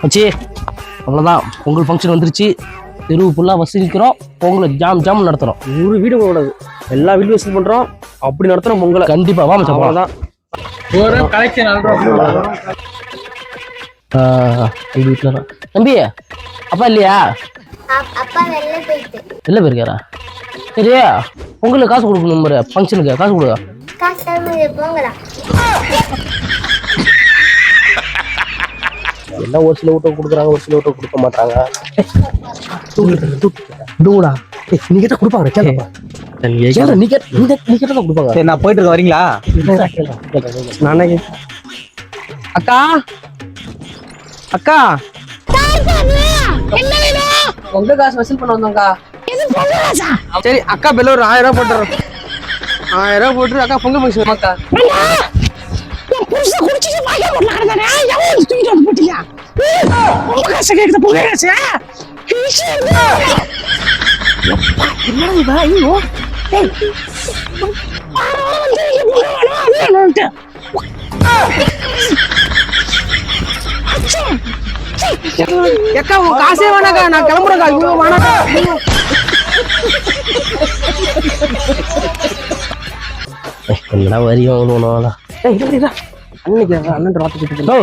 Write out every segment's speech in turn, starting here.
மச்சி அவ்வளோதான் பொங்கல் ஃபங்க்ஷன் வந்துருச்சு. தெருவு ஃபுல்லாக வசூலிக்கிறோம் பொங்கலை ஜாம் ஜாம் நடத்துகிறோம் ஒரு வீடு கூடாது எல்லா வீடும் வசூல் பண்றோம். அப்படி நடத்துறோம் பொங்கலை. கண்டிப்பாக வா மச்சான் போகலாம் அவ்வளவுதான். ஒரு கலெக்ஷன் வீட்டில் தம்பி அப்பா இல்லையா? வெளில வெளில போயிருக்காரா? சரி பொங்கலுக்கு காசு கொடுக்கணும் ஃபங்க்ஷனுக்கு காசு போங்களா எல்லாம் ஒரு சில வீட்டை கொடுக்குறாங்க ஒரு சில வீட்டை கொடுக்க மாட்டாங்க டூடா நீ கேட்டா கொடுப்பாங்க கேளுப்பா. கேளு, நீ கேட்ட நீ கேட்ட- தான் கொடுப்பாங்க. சரி நான் போயிட்டு இருக்கேன் வரீங்களா. நானே அக்கா! அக்கா! உங்க காசு வசூல் பண்ண வந்தோம்க்கா. சரி அக்கா பில்ல ஒரு ஆயிரம் ரூபாய் போட்டுறோம் ஆயிரம் ரூபாய் போட்டு அக்கா பொங்கல் ஃபங்க்ஷன் அக்கா. அக்கா உங்க காசே. வேணாக்கா நான் கிளம்புறேக்கா ஐயோ வேணாக்கா. ஏய், என்னடா வரியும் இல்ல அன்னைக்கு அண்ணன் ராத்து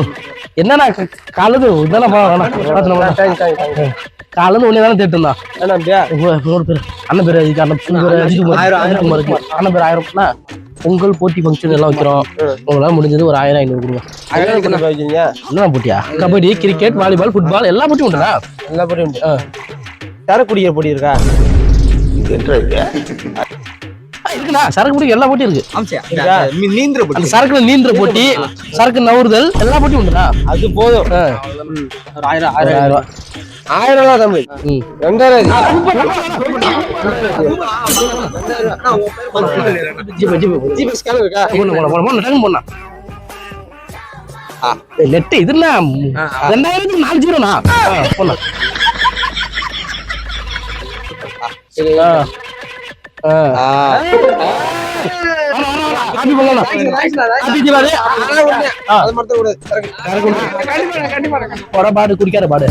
என்னடா காலது இதெல்லாம் காலந்து உடனே தானே தேட்டு இருந்தான் என்ன அப்படியா மூணு பேர். அண்ணன் பேர் இதுக்கு அண்ணன் பொங்கல் பேர் ஆயிரம். அஜித்குமாருக்கு அண்ணன் பேர் ஆயிரம்னா பொங்கல் போட்டி ஃபங்க்ஷன் எல்லாம் வைக்கிறோம். உங்களால முடிஞ்சது ஒரு ஆயிரம் ஐநூறு கொடுங்க. என்ன போட்டியா? கபடி கிரிக்கெட் வாலிபால் ஃபுட்பால் எல்லா போட்டியும் உண்டுடா. எல்லா பொடியும் உண்டு. ஆ. சரக்குடிக்கிற பொடி இருக்கா. இருக்குண்ணா சரக்கு போட்டி எல்லா போட்டியும் இருக்கு? நீந்திர அந்த சரக்குல நீந்துற போட்டி சரக்கு நவுறுதல் எல்லா போட்டியும் உண்டுடா அது போதும். ஆயிரம் ஆயிரம் ஆயிரம் ரூபா. ஆயிரம் ரூபா ரெண்டாயிரம் போன ரெண்டாயிரத்துக்கு நாலு ஜீரோண்ணா. போனா சரிங்களா பாடு குடிக்காத பாடு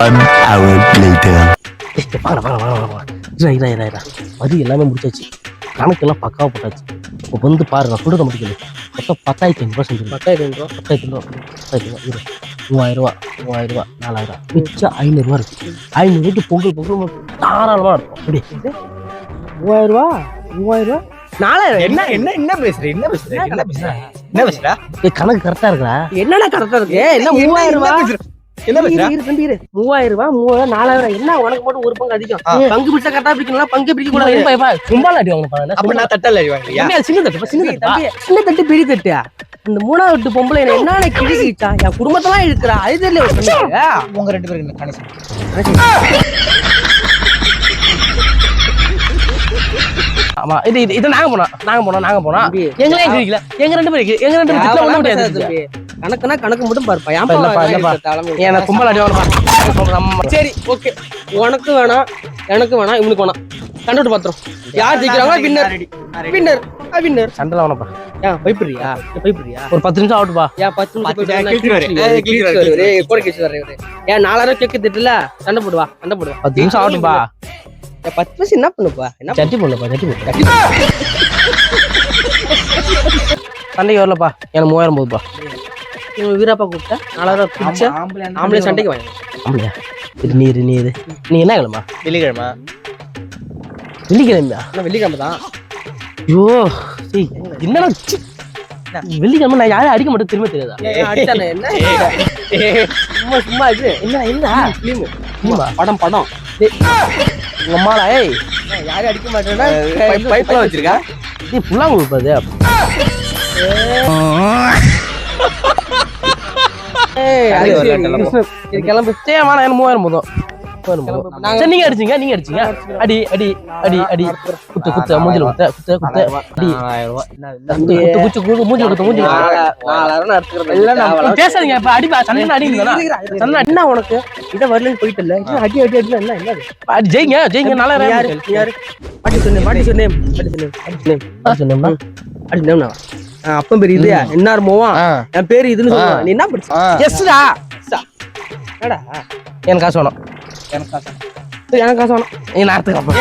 One hour later. வாங்க எல்லாமே முடிச்சாச்சு கணக்கெல்லாம் பக்காவா போட்டாச்சு இப்போ வந்து பாரு நான் சொல்றத மட்டும் கேளு மொத்தம் பத்தாயிரத்தி ஐநூறுபா செஞ்சு பத்தாயிரத்தி ஐநூறுபா பத்தாயிரத்தி ஐநூறுபா பத்தாயிரத்தி ரூபா இரு மூவாயிரம் ரூபா மூவாயிரம் ரூபா நாலாயிரம் மிச்சம் ஐநூறுரூவா இருக்கு. ஐநூறுக்கு பொங்கல் பொங்கல் தாராளமாக இருக்கும். அப்படி. மூவாயிரம் ரூபா நாலாயிரம். என்ன என்ன என்ன பேசுற என்ன பேசுற என்ன பேசுற? என்ன பேசுற? கணக்கு கரெக்டாக இருக்குடா. என்னடா கரெக்டா இருக்கு? என்ன மூவாயிரம். மூவாயிரம் ரூபா மூவாயிரம் நாலாயிரம் என்ன உனக்கு மட்டும் ஒரு பங்கு அதிகம். பங்கு பிடிச்சா கரெக்டா பிடிக்கணும் பங்கு பிடிக்க கூடாது கும்பல் அடி பாரு. அப்ப நான் தட்டல அடி சின்ன தட்டு, சின்ன பெரிய தட்டு. இந்த மூணாவது வீட்டு பொம்பளை என்ன என்ன கிழிக்கிட்டா என் குடும்பத்தெல்லாம் இழுக்கிறா அது தெரியல. உங்க ரெண்டு பேருக்கு கணேசன் ஆமா இது இது இது நாங்க போனோம். நாங்க போனோம் நாங்க போனோம். தம்பி, எங்களே கிழிக்கல. எங்க ரெண்டு பேருக்கு எங்க ரெண்டு பேருக்கு ஒண்ணு முடியாது. கணக்குனா கணக்கு மட்டும் பாருப்பா. ஏன் நான் கும்பல் அடி வாங்கணும்? நம்ம சரி ஓகே. உனக்கு வேணாம் எனக்கு வேணாம் இவனுக்கு வேணாம். கண்டுட்டு பாத்துரும். யார் ஜெயிக்கிறாங்களோ வின்னர் வின்னர் வின்னர் சண்டை ஏன் பயப்படுறியா? பயப்படுறியா? ஒரு பத்து நிமிஷம் ஆகட்டுப்பா ஏன் பத்து நிமிஷம் கூட நாலாயிரம் கேக்கு திட்டுல? சண்டை போடுவா சண்டை போடுவா பத்து நிமிஷம் ஆகட்டும்பா பத்து நிமிஷம் என்ன பண்ணுப்பா? என்ன சட்டி போடலப்பா சட்டி போடு. சண்டைக்கு வரலப்பா. எனக்கு மூவாயிரம் போகுதுப்பா இவன் வீராப்பா கூப்பிட்டா? நாலாயிரம் பிடிச்சா ஆம்பளை சண்டைக்கு வாங்க அப்படியா இது நீ இரு, நீ என்ன கிழமா? வெள்ளிக்கிழமை. வெள்ளிக்கிழமையா? வெள்ளிக்கிழமை தான். ஐயோ என்னடா. வெள்ளிக்கிழமை நான் யாரையும் அடிக்க மாட்டேன் திரும்ப தெரியாதா? சும்மா சும்மா இது. என்ன என்ன? ஃபிலிம் படம் படம். உங்க அம்மாடா ஏய். யாரும் அடிக்க மாட்டேன்னா? பைப்லாம் வச்சிருக்கா? நீ புல்லாங்க கொடுப்பது கிளம்பு. மூவாயிரம் போதும். நாங்க- அடிச்சீங்க நீங்க அடிச்சீங்க. அடி அடி அடி அடி. குத்து குத்து மூஞ்சில குத்த குத்த குத்த. அடி. குத்து குத்து குத்து மூஞ்சில குத்து மூஞ்சில நாலாயிரம் எடுத்துக்கிறேன். பேசாதீங்க இப்ப அடிப்பா சண்டை என்ன உனக்கு? இதை வரலன்னு போயிட்டு இல்ல. அடி அடி அடி என்ன என்ன? அடி ஜெயிங்க ஜெயிங்க யாரு யாரு? மாட்டி சொன்னேன் மாட்டி சொன்னேன் மாட்டி சொன்னேன் சொன்னேன். சொன்னோம்னா அடி நேம் ஆ, அப்பன் பேர் இது என்ன மோவம் ஆ. என் பேரு இதுன்னு சொல்லுவான். நீ என்ன படிச்ச. எஸ்டா? என்னடா? எனக்கு காசு வேணும். எனக்கு காசு வேணும் நீ நேரத்துக்கு அப்ப.